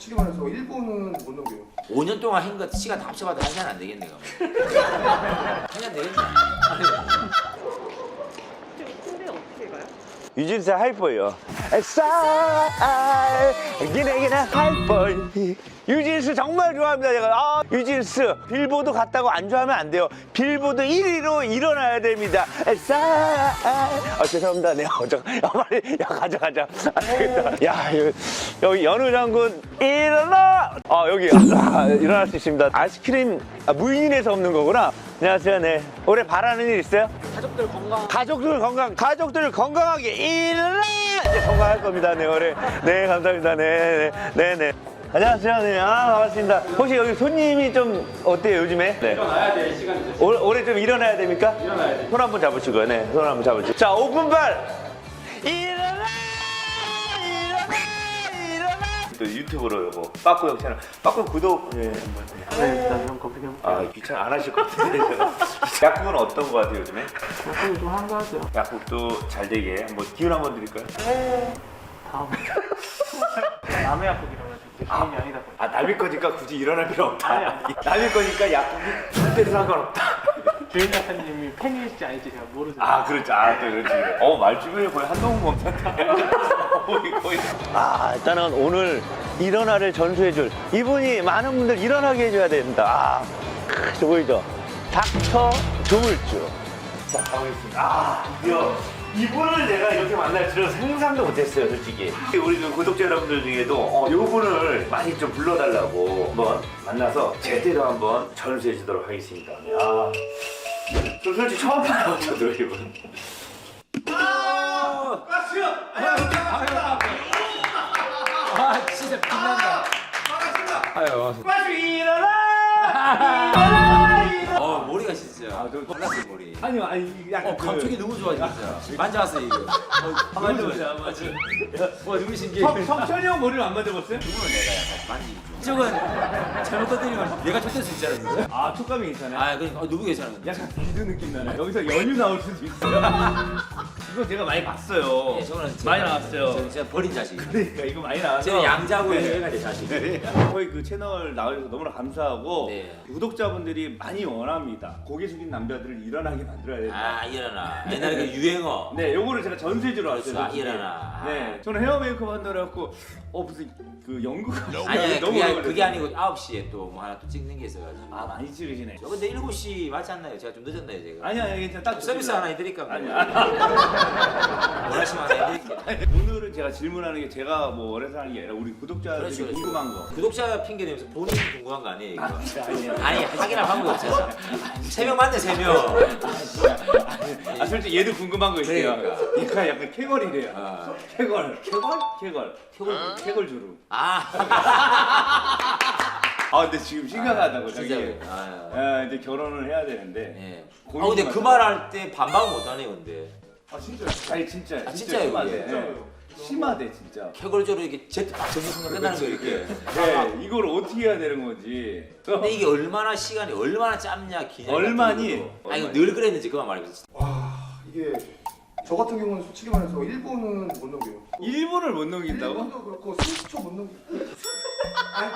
솔직히 말해서 1분은 못 넘겨요. 5년 동안 한 것 시간 다 합쳐봐도 한 시간 안 되겠네 그럼. 한시간 되겠네. 유진스 하이퍼요. 쌀 기내기는 하이퍼. 유진스 정말 좋아합니다. 제가 아 유진스 빌보드 갔다고 안 좋아하면 안 돼요. 빌보드 1위로 일어나야 됩니다. 쌀. 아 죄송합니다. 네, 어, 저, 야 빨리 야 가자 가자. 안 되겠다. 야 여기, 여기 연우 장군 일어나. 아 여기 아, 일어날 수 있습니다. 아이스크림 아, 무인에서 없는 거구나. 안녕하세요. 네. 올해 바라는 일 있어요? 가족들 건강. 가족들 건강, 가족들 건강하게 일어나! 이제 건강할 겁니다, 네, 올해. 네, 감사합니다. 네, 네, 네, 네. 안녕하세요. 네, 아, 반갑습니다. 혹시 여기 손님이 좀 어때요, 요즘에? 네. 일어나야 될 시간이 됐어요. 올, 올해 좀 일어나야 됩니까? 일어나야 돼. 손 한번 잡으시고요, 네. 손 한번 잡으시고. 자, 오픈발! 일어나! 또 유튜브로 요거, 빠꾸 형 채널. 빠꾸 구독, 예, 한번. 네, 일단 형 아, 귀찮아, 안 하실 것 같은데. 약국은 어떤 거 같아요, 요즘에? 볼게요. 좀 한가하죠. 약국도 잘 되게 한번 기운 한번 드릴까요? 다음. 남의 약국이라고 해서 개인이 아니다 보니. 아 남의 거니까 굳이 일어날 필요 없다. 아니, 아니. 남의 거니까 약국이 절대로 상관없다. 주인 작가님이 팬일지 아닐지 제가 모르죠. 아 그렇지, 아또 그렇지. 어 말주변에 거의 한동훈 검사인데. 거의 거의. 아 일단은 오늘 일어나를 전수해줄 이분이 많은 분들 일어나게 해줘야 된다. 아 크, 저 보이죠? 닥터 조물주. 자 가보겠습니다. 아 드디어. 이분을 내가 이렇게 만날 줄은 상상도 못했어요, 솔직히. 우리 그 구독자 여러분들 중에도 어, 이분을 많이 좀 불러달라고 한번 만나서 제대로 한번 전수해 주도록 하겠습니다. 네, 아, 저 솔직히 처음 봐요, 저도 이분. 아 진짜 빛난다. 아유. 어 머리가 진짜. 몰랐어 머리. 아니요, 아니 약간 어 감촉이 너무 좋아 진짜. 만져봤어 이거. 어, 만져보세요, 맞아. 와 누구신 게? 성천이 형 머리를 안 만져봤어요? 누구는 내가 약간 만지기 좀. 이쪽은 잘못 건드리면 내가 쫓을 수 있잖아. 진짜. 아, 촉감이 괜찮아요? 아 그러니까 어, 누구 괜찮은 건데? 약간 비드 느낌 나네. 여기서 연유 나올 수도 있어요. 이거 제가 많이 봤어요. 예, 저거는 제가- 많이 나왔어요. 저는 진짜 버린 자식. 그러니까 이거 많이 나와서. 저는 양자구의 애가 내 자식. 저희 그 채널 나와주셔서 너무나 감사하고 네. 구독자분들이 많이 원합니다. 고개 숙인 남자들을 일어나게 만들어야 된다. 아 일어나. 옛날에 그 유행어. 네, 요거를 제가 전수해주러 왔어요. 아, 솔직히. 일어나. 네, 저는 헤어 메이크업 한다고 해갖고 어 무슨 그 연구가 아니 너무 그게, 그게. 아니고 9시에 또 뭐 하나 또 찍는 게 있어가지고. 아 많이 찍으시네. 저 근데 7시 맞지 않나요? 제가 좀 늦었나요 제가? 아니 아니 괜찮아 딱 서비스 좋습니다. 하나 해드릴까? 뭐. 아니, 원하시면 하나 해드릴게요. 오늘 은 제가 질문하는 게 제가 뭐 원해서 하는 게 아니라 우리 구독자들이 그렇죠, 그렇죠. 궁금한 거. 구독자 핑계 대면서 본인이 궁금한 거 아니에요 이거? 아니야. 아니 확인할 방법이 없어서 세명 맞네 세명 아 솔직히 얘도 궁금한 거 있어요. 그러니까. 얘가 약간 캐걸이래요. 아. 캐걸. 캐걸? 캐걸. 캐걸. 캐걸 주름. 아 아 근데 지금 심각하다고 자기. 진짜 아, 아, 이제 결혼을 해야 되는데. 예. 아 근데 그. 말 할 때 반박 못 하네요 근데 아 진짜. 아니 진짜. 아, 진짜 진짜요, 심하대. 심하대 진짜. 캐걸조로 이렇게 제트 팍 정신 순간 끝나는 거 이렇게 네, 이걸 어떻게 해야 되는 거지? 근데 이게 얼마나 시간이 얼마나 짧냐 기냐 얼마니? 아니 이거 늘 그랬는지 그만 말해보세요 와 이게 저 같은 경우는 솔직히 말해서 1분은 못 넘겨요. 1분을 못 넘긴다고? 1분도 그렇고 30초 못 넘겨. 아니,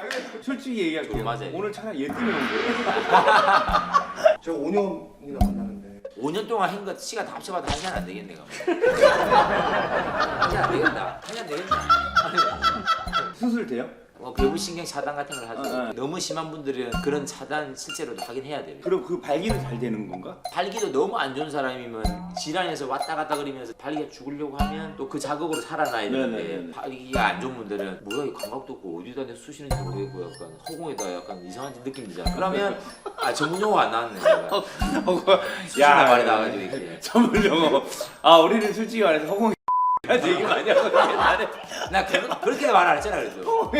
아니, 솔직히 얘기할게요. 좀 맞아요. 오늘 차라리 얘 때문에 온 거예요. 제가 5년이나 만나는데 5년 동안 한것 시간 다 합쳐봐도 한 시간 안 되겠네 그럼 한시간 안 되겠다. 한 시간 되겠다 수술 돼요? 뭐 배부신경 차단 같은 걸 하죠 어, 어. 너무 심한 분들은 그런 차단 실제로도 하긴 해야 돼요 그럼 그 발기는 잘 되는 건가? 발기도 너무 안 좋은 사람이면 질환에서 왔다 갔다 그러면서 발기가 죽으려고 하면 또 그 자극으로 살아나야 되는데 네네네. 발기가 안 좋은 분들은 뭐야 이 감각도 없고 어디다 내 쑤시는지 모르겠고 약간 허공에다 약간 이상한 느낌 들잖아 그러면 아 전문 용어가 안 나왔네 제가 수준의 말이 나가지고 이렇게 전문 용어. 아 우리는 솔직히 말해서 허공 이 얘기 많이 하거든요. 나는 나 그, 그렇게 말 안 했잖아 그래도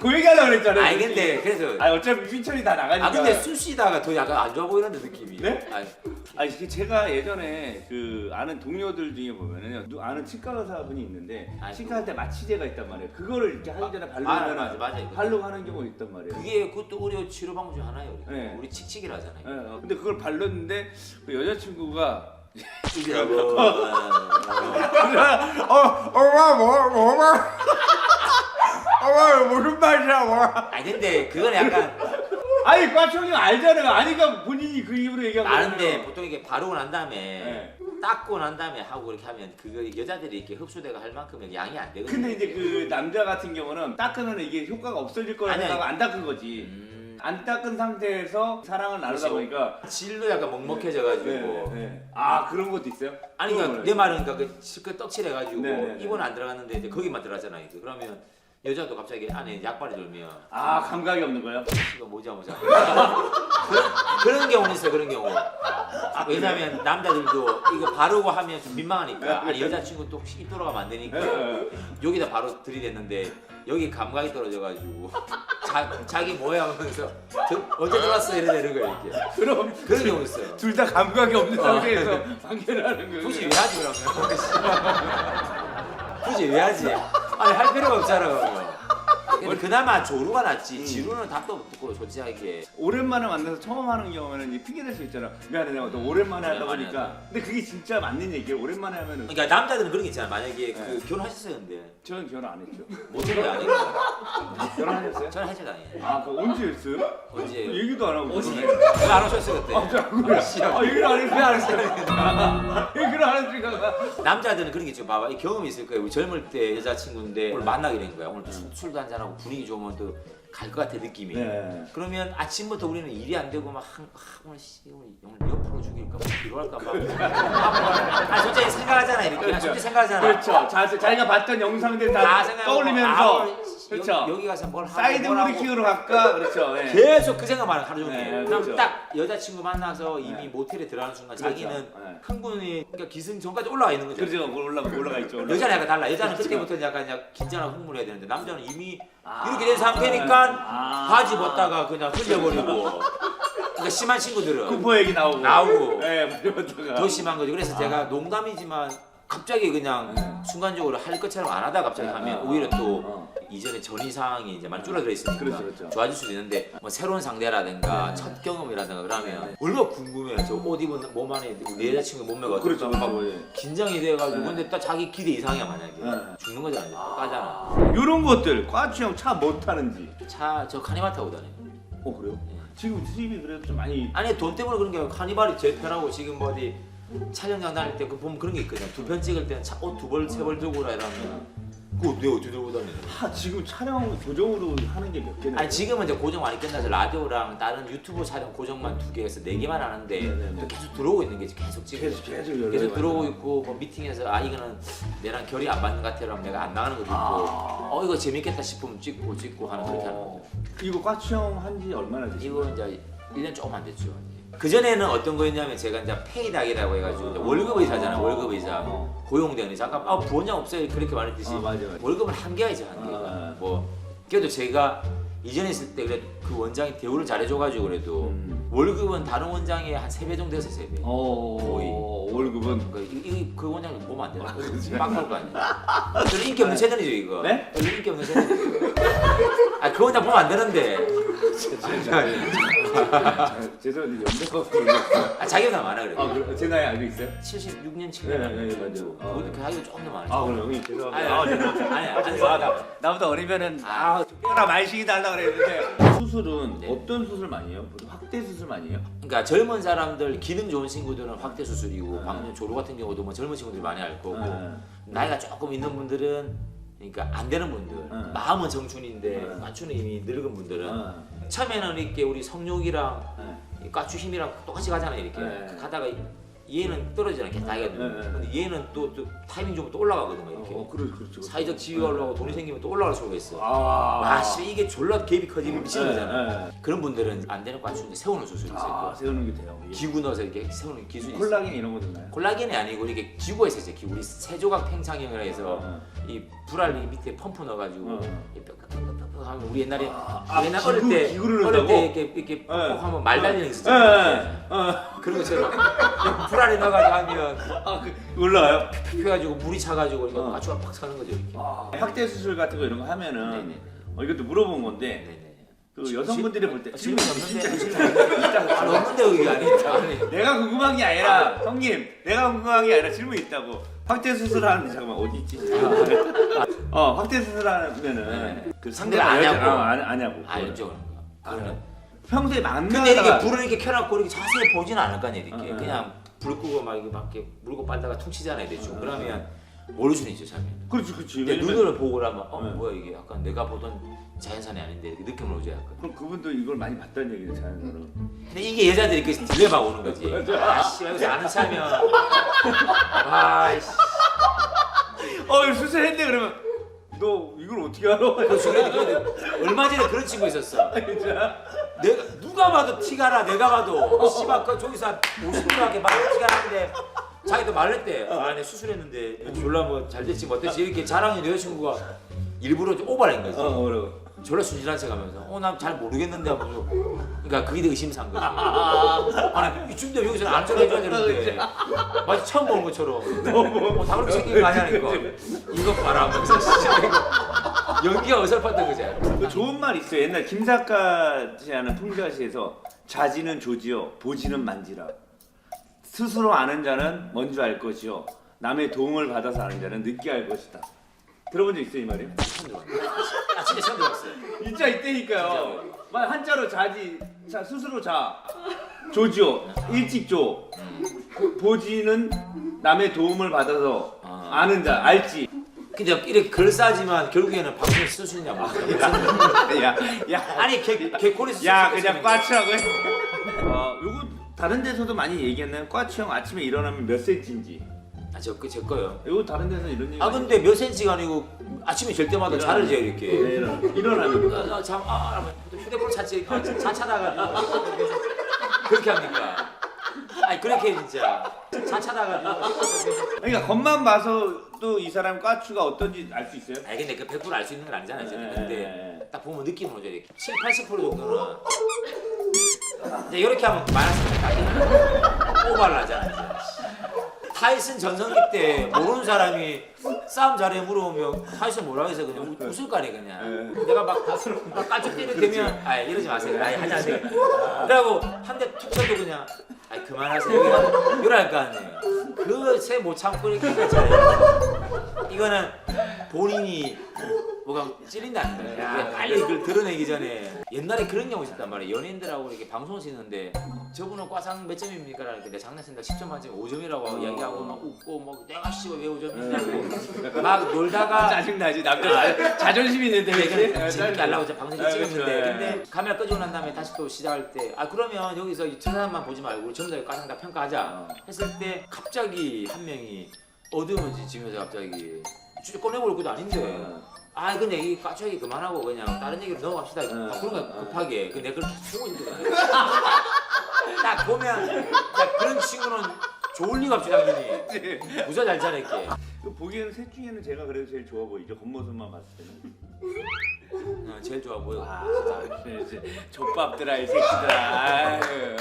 그 얘기하려고 그랬잖아요. 아니 근데 그래서 아 어차피 휘철이 다 나가니까. 아 근데 쑤시다가 더 약간 안 좋아 보이는데 느낌이 네? 아니, 아니 그 제가 예전에 그 아는 동료들 중에 보면은요 누- 아는 치과 의사분이 있는데 아니, 치과 할 때 마취제가 있단 말이에요 그거를 이렇게 하기 전에 발로 아, 맞아, 맞아, 이거. 발로 하는 경우가 있단 말이에요 그게 그것도 의료 치료 방법 중 하나예요 우리, 네. 우리 칙칙이라 하잖아요 예, 어, 근데 그걸 발랐는데 그 여자친구가 이라고 어, 엄마 뭐, 뭐마 와 무슨 말이야 와. 아니 근데 그건 약간 아니 과청이 알잖아요. 아니까 본인이 그 입으로 얘기하고. 많은데 보통 이게 바르고 난 다음에 네. 닦고 난 다음에 하고 이렇게 하면 그거 여자들이 이렇게 흡수대가 할 만큼 양이 안 되거든요. 근데 이제 그 남자 같은 경우는 닦으면 이게 효과가 없어질 거라 아니, 생각하고 안 닦은 거지. 음, 안 닦은 상태에서 사랑을 나누다 그렇죠. 보니까 질도 약간 먹먹해져가지고 네, 네. 아 그런 것도 있어요? 아니 그러니까 내 말은 그러니까 그 실컷 떡칠해가지고 네, 네, 네. 입은 안 들어갔는데 이제 거기만 들어갔잖아요. 그러면 여자도 갑자기 안에 약발이 돌면. 아 감각이 없는 거예요? 이거 뭐자 뭐자 그런, 그런 경우는 있어요 그런 경우. 왜냐면 남자들도 이거 바르고 하면 좀 민망하니까. 아니 여자친구 또 혹시 입 돌아가면 안 되니까. 네. 여기다 바로 들이댔는데 여기 감각이 떨어져가지고 자, 자기 뭐야 하면서 저, 언제 들어왔어? 이래 되는 거예요 이렇게. 그럼 그런 경우 있어요. 둘 다 감각이 없는 어. 상태에서 관계를 하는 거예요. 굳이 왜 하지 그러면? 굳이 왜 하지 아니 할 필요가 없잖아 근데 그나마 조루가 낫지 지루는 답도 없고 솔직하게 오랜만에 만나서 처음 하는 경우에는 핑계 댈수 있잖아. 미안해 내가 또 오랜만에 하다 오랜만에 보니까. 근데 그게 진짜 맞는 얘기예요. 오랜만에 하면은 그러니까 남자들은 그런 게 있잖아 만약에 그 네. 결혼하셨어요 근데 저는 결혼 안 했죠. 게 아니고 결혼하셨어요? 저는 하셔도 아니에요 아, 그 언제 했어요? 언제 얘기도 안 하고. 그러네. 왜안 오셨어요 그때 아, 얘기를 안 했어요. 안 했어요. 얘기를 안 했으니까. 남자들은 그런 게 있죠. 봐봐, 이 경험이 있을 거예요. 우리 젊을 때 여자친구인데 오늘 만나게 된 거야. 오늘 술, 술도 한잔 하고 분위기 좋으면 또 갈 것 같아 느낌이. 네. 그러면 아침부터 우리는 일이 안 되고 막 한, 아, 오늘 씨 오늘 오늘 옆으로 죽일까, 뭐 필요할까 막. 아 솔직히 생각하잖아 이렇게. 아, 솔직히 생각하잖아. 그렇죠. 자, 자기가 봤던 영상들 다, 다 생각하고 떠올리면서 아, 그렇죠. 여기, 여기 가서 뭘 하고 사이드 뭘 하고. 브리킹으로 갈까? 그렇죠. 예. 계속 그 생각만 하루 종일. 네, 그럼 그렇죠. 딱 여자친구 만나서 이미 네. 모텔에 들어가는 순간 그렇죠. 자기는 네. 흥분이 그러니까 기승전까지 올라와 있는 거죠. 그렇죠. 올라가 올라가 있죠. 올라가. 여자는 약간 달라. 여자는 그렇죠. 그때부터 약간 그냥 긴장하고 흥분해야 되는데 남자는 이미 아. 이렇게 된 상태니까 아. 바지 벗다가 그냥 흘려버리고. 그러니까 심한 친구들은 쿠퍼 얘기 나오고. 나오고. 예. 더 심한 거죠. 그래서 제가 농담이지만 갑자기 그냥 네. 순간적으로 할 것처럼 안 하다 갑자기 네, 하면 네. 오히려 또 어. 이전에 전이 상황이 이제 많이 줄어들어 있으니까 그렇죠, 그렇죠. 좋아질 수도 있는데 뭐 새로운 상대라든가 네. 첫 경험이라든가 그러면 네. 얼마나 궁금해요. 저 옷 입은 몸 안에 내 여자친구 몸매가 그렇죠. 어떨까 막 그렇죠. 예. 긴장이 돼가지고 네. 근데 딱 자기 기대 이상이야 만약에 네. 죽는 거잖아 이제 까잖아 요런 것들 과추 형 차못 타는지. 차 저 카니발 타고 다녀요 어 그래요? 예. 지금 수입이 그래도 좀 많이 아니 돈 때문에 그런 게 아니고 카니발이 제일 편하고 지금 뭐 어디 촬영장 다닐 때 그 보면 그런 게 있거든 두편 찍을 때는 차 옷두 벌 세 벌 들고 오라 이러면 그거 내가 어떻게 들고 다니는 하 지금 촬영 고정으로 하는 게 몇 개나? 아니 지금은 이제 고정 많이 끝나서 라디오랑 다른 유튜브 촬영 고정만 두 개에서 네 개만 하는데 네네네. 또 계속 들어오고 있는 게 계속 찍고 계속 계속 연락이 계속 들어오고 와요. 있고 뭐 미팅에서 아 이거는 내랑 결이 안 맞는 것 같아라면 내가 안 나가는 것도 있고 아. 어 이거 재밌겠다 싶으면 찍고 찍고 하는 그렇게 하는 거죠 이거 과추형 한지 얼마나 되시죠? 이거 이제 1년 조금 안 됐죠 그 전에는 어떤 거였냐면 제가 이제 페이닥이라고 해가지고 이제 월급 의사잖아요 월급 의사 어. 고용된 의사 아까 아 부원장 없어요 그렇게 말했듯이 아, 맞아, 맞아. 월급은 한계가 있죠 한계가 아. 뭐 그래도 제가 이전에 있을 때 그래 그 원장이 대우를 잘해줘가지고 그래도 음. 월급은 다른 원장의 한 세 배 정도 했어요 세 배. 어 거의. 월급은 그, 이, 이, 그 원장님 보면 안 되나? 빡할 거 아니야. 저는 인기 없는 채널이죠 이거. 네? 저는 인기 없는 채널이죠. 아그 원장 보면 안 되는데. 죄송한데 연배가 되셨어요? 아 자기보다 많아 그래. 아 그래? 제 나이 알고 있어요? 76년 7년. 네, 네, 네, 맞아요. 아, 그 자기가 조금 더 많아. 아 그래 형님 죄송합니다. 아니, 아, 아니, 죄송합니다. 아니, 아, 아니, 죄송하다. 나보다 어리면은 아 특별한 말식이 달라 그랬는데 수술은 네. 어떤 수술 많이 해요? 보통 확대 수술 해요? 그러니까 젊은 사람들 기능 좋은 친구들은 확대 수술이고 네. 방금 조로 같은 경우도 뭐 젊은 친구들이 많이 할 거고 네. 나이가 조금 있는 분들은 그러니까 안 되는 분들 네. 마음은 정춘인데 네. 맞추는 이미 늙은 분들은 어. 처음에는 이렇게 우리 성욕이랑 네. 이 까추 힘이랑 똑같이 가잖아요 이렇게 네. 가다가 얘는 떨어지잖아 이렇게 나이가 네, 들면 네. 근데 얘는 또, 또 타이밍 좋으면 또 올라가거든 요 이렇게 어 그래 그렇죠. 사회적 지위가 올라가고 돈이 생기면 또 올라갈 수가 있어 아. 와 씨, 이게 졸라 갭이 커지면 미치는 거잖아 네, 네. 그런 분들은 안 되는 까추 이제 세우는 수술이 있어요 아 세우는 게 돼요. 이게. 기구 넣어서 이렇게 세우는 기술이 있어요 콜라겐 이런 거 듣나요? 콜라겐이 아니고 이게 기구가 있어요 기구 우리 세조각 팽창형이라 해서 어. 이 불알 이 밑에 펌프 넣어가지고 어. 이 뼈뼈뼈뼈 하면 우리 옛날에 아, 옛날 기구, 어릴 때 기구를 어릴 넣는다고? 때 이렇게 이렇게 네. 하면 말 달리는 거 예, 있었잖아요 예. 어. 그런 것처럼 불알에 넣어가지고 하면 아, 그, 올라와요? 피가지고 물이 차가지고 이거 어. 가추가 팍 사는 거죠 이렇게 아, 확대 수술 같은 거 이런 거 하면은 네네네. 어, 이것도 물어본 건데 네네 그 여성분들이 볼 때 질문 없는데 질문 아, 없는데 여기 안에 있다. 아니. 내가 궁금한 게 아니라 형님 내가 궁금한 게 아니라 질문 이 있다고 확대 수술하는데 잠깐만 어디 있지? 어 확대 수술하면은 그 상대가 아냐고. 여자- 어, 아, 아냐고 알죠. 그거는. 평소에 만나다가 근데 이렇게 불을 이렇게 켜놓고 이렇게 자세히 보지는 않을 거 아니야 이렇게 어, 어. 그냥 불 끄고 막 이렇게 막 이렇게 물고 빨다가 퉁치잖아요 대충 그러면 모를 수는 있죠 잘면 그렇지 그렇지 근데 왜냐면- 눈으로 보고 나면 어 네. 뭐야 이게 약간 내가 보던 자연산이 아닌데 이렇게 느낌을 오죠 약간 그럼 그분도 이걸 많이 봤다는 얘기네 자연스러로. 근데 이게 여자들이 그 딜레마 오는 거지. 아씨 여기서 아는 차면. 아이씨. 어 수술했네 그러면. 너 이걸 어떻게 알아? 그 중간에 그 얼마 전에 그런 친구 있었어. 진짜? 내가 누가 봐도 티가 나 내가 봐도. 씨발 그 저기서 한 50분밖에 막 티가 나는데 자기도 말했대. 아내 수술했는데. 졸라 뭐 잘 됐지 못됐지? 이렇게 자랑이 여자친구가 일부러 좀 오버한 거지. 어 그러고 졸라 순진한 척 하면서 어 난 잘 모르겠는데 하면서. 그러니까 그게 더 의심산 거지. 아니 이쯤 되면 여기서 안 척해줘야 되는데. 마치 처음 보는 것처럼. 어, 다 그렇게 생긴 거 아니야니까 이거 봐라 하면서. 진짜 이거 연기가 어설펐던 거지 그 좋은 말 있어요. 옛날 김사까지 하는 풍자시에서 자지는 조지요, 보지는 만지라. 스스로 아는 자는 먼저 알 것이요, 남의 도움을 받아서 아는 자는 늦게 알 것이다. 들어본 적 있어요 이 말이? 들어봤네 아 진짜 처음 들어봤어요 진짜 있다니까요. 만 한자로 자지, 자 스스로 자, 조지요, 일찍 조, 그 보지는 남의 도움을 받아서 아. 아는 자, 알지. 근데 이렇게 글 싸지만 결국에는 방송에 쓸 수 있냐 고 야, 야, 아니 개 개코리 쓸야수 그냥 꽈치라고 해. 어, 요거 다른 데서도 많이 얘기했나요? 꽈치 형 아침에 일어나면 몇 센치인지. 아저제 거요 요거 다른 데서 이런 얘기. 아 근데 몇 센치가 아니고 아침에 잘 때마다 자를 재요 이렇게 네, 일어나. 아, 아, 잠, 아, 아, 또 휴대폰 찾지, 아, 자 찾아가지고 그렇게 합니까? 아니 그렇게 진짜 자 찾아가지고. 그러니까 겉만 봐서도 이 사람 꽈추가 어떤지 알 수 있어요? 아니 근데 그 100%알 수 있는 건 아니잖아요. 저는. 근데 네. 딱 보면 느낌은 오죠. 이렇게 7, 80% 정도는 이제 이렇게 하면 마이너스 딱 하잖아요. 타이슨 전성기 때 모르는 사람이 싸움 잘해 물어보면 타이슨 뭐라고 해서 그냥 웃- 웃을 거 아니야 그냥. 내가 막, 막 깔짝 때리면 아 이러지 마세요. 아이 하지 마세요. 그러고 한 대 툭 쳐도 그냥 아 그만하세요. 이럴 거 아니에요. 그새 못 참고 이렇게 했잖아요 이거는 본인이 뭐가 찔린다는 거야 빨리 그걸 드러내기 전에 옛날에 그런 경우 있었단 말이에요. 연예인들하고 이렇게 방송을 찍는데 저분은 과상 몇 점입니까? 라니까 내가 장난친다. 10점 만점에 5점이라고 이야기하고 막 웃고 뭐 내가 씨발 왜 5점이냐고. 막 놀다가 짜증나지 남자 자존심 있는데 재밌게 하려고 이제 방송 아, 찍었는데. 그렇죠. 근데 카메라 끄고 난 다음에 다시 또 시작할 때 아 그러면 여기서 저 사람만 보지 말고 전부 다 과상 다 평가하자. 어. 했을 때 갑자기 한 명이 어두운지 지면서 갑자기 꺼내볼 것도 아닌데 아 근데 이 까쳐기 그만하고 그냥 다른 얘기로 넘어갑시다. 어, 아, 그런 거 어. 급하게. 근데 그렇게 보고 있거든 딱 보면 야, 그런 친구는 좋을 리가 없지 당연히. 부자 잘 자랄게. 그 보기에는 셋 중에는 제가 그래도 제일 좋아 보이죠? 겉모습만 봤을 때는. 어, 제일 좋아 보여. 아, 진짜 족밥들아 이 새끼들아. 아유.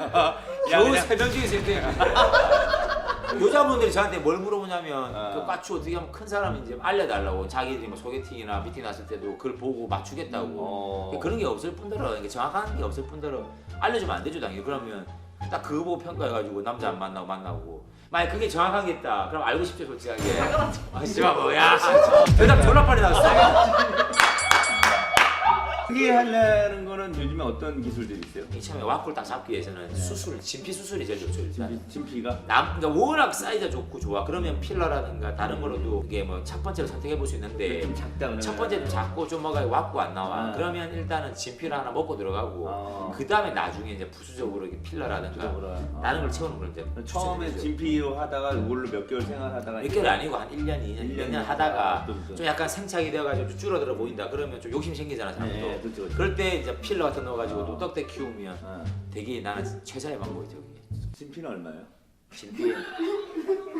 야 겨우 그냥 세명 중에 세대 여자분들이 저한테 뭘 물어보냐면 아. 그 까추 어떻게 하면 큰 사람인지 알려달라고 자기들이 뭐 소개팅이나 미팅 갔을 때도 그걸 보고 맞추겠다고. 어. 그런 게 없을 뿐더러 이게 정확한 게 없을 뿐더러 알려주면 안 되죠 당연히. 그러면 딱 그거 보고 평가해가지고 남자 안 만나고 만나고. 만약 그게 정확한 게 있다. 그럼 알고 싶죠 솔직하게. 아 씨발 뭐야. 대답 졸라 빨리 나왔어 크게 하려는 거는 요즘에 어떤 기술들이 있어요? 이 처음에 와꾸를 딱 잡기 위해서는 수술 진피 수술이 제일 좋죠 일단 진피가 남, 그러니까 워낙 사이즈가 좋고 좋아. 그러면 필러라든가 다른 거로도 이게 뭐 첫 번째로 선택해 볼 수 있는데 좀 작다 그러면 첫 번째 좀 작고 좀 뭐가 왔고 안 나와. 아. 그러면 일단은 진피를 하나 먹고 들어가고 어. 그 다음에 나중에 이제 부수적으로 이게 필러라든가 부수적으로, 어. 다른 걸 채우는 걸 이제 처음에. 진피로 하다가 이걸로 몇 개월 생활하다가 몇 개월이 아니고 한 1년, 2년, 일 2년 년 하다가 또 무슨- 좀 약간 생착이 되어가지고 좀 줄어들어 보인다. 그러면 좀 욕심 생기잖아, 사람도. 네, 그렇죠, 그렇죠. 그럴 때 이제 필러 같은 거 넣어가지고 어. 또 떡대 키우면 어. 되게 나는 최선의 방법이죠. 그게. 진피는 얼마예요? 진피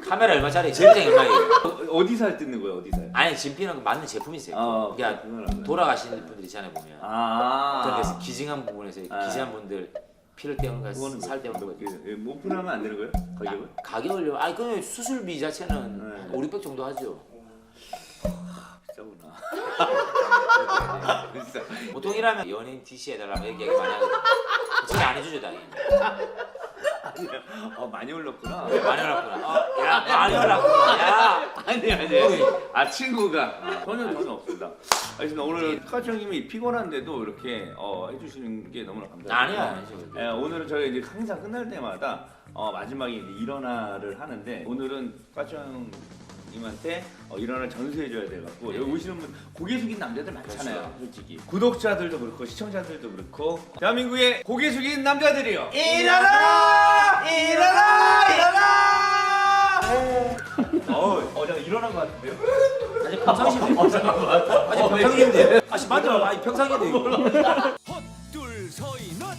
카메라 얼마짜리? 제일장 얼마예요? 어, 어디서 할 뜯는 거예요? 어디서? 요 아니 진피는 맞는 제품이 있어요. 어, 그러니까 그건 알아요. 돌아가시는 분들 있잖아요 보면. 아. 그래서 기증한 부분에서 아. 기증한 분들 피를 거, 그거는 살 때우는 거. 몇 개? 예, 뭐 오픈하면 안 되는 거예요? 가격을? 가격을요? 아니 그 수술비 자체는 네. 5, 600 정도 하죠. 비싸구나. 비싸. 보통 이러면 연예인 DC 해달라고 이렇게 얘기 많이 하거든. 지금 안 해주죠 당연히. 어 많이 올랐구나. 많이 올랐구나. 어, 야 많이 올랐구나. 야. 아니 아니. 아 친구가 전혀 전혀 없습니다. 알겠습니다. 오늘 카츠 형님이 피곤한데도 이렇게 어, 해주시는 게 너무나 감사합니다. 아니야 아니죠. 예, 오늘은 저희 이제 항상 끝날 때마다 어, 마지막에 이제 일어나를 하는데 오늘은 과장 님한테 어, 일어나 전수해줘야 돼갖고 여기 오시는 분 고개 숙인 남자들 많잖아요 그렇죠. 솔직히 구독자들도 그렇고 시청자들도 그렇고 대한민국의 고개 숙인 남자들이요 일어나 일어나 일어나 어, 어, 내가 일어난 것 같은데요? 아니 평상시인데. 아니 평상시인데. 아씨 맞아. 아니 평상시인데. 헛둘 서이 넛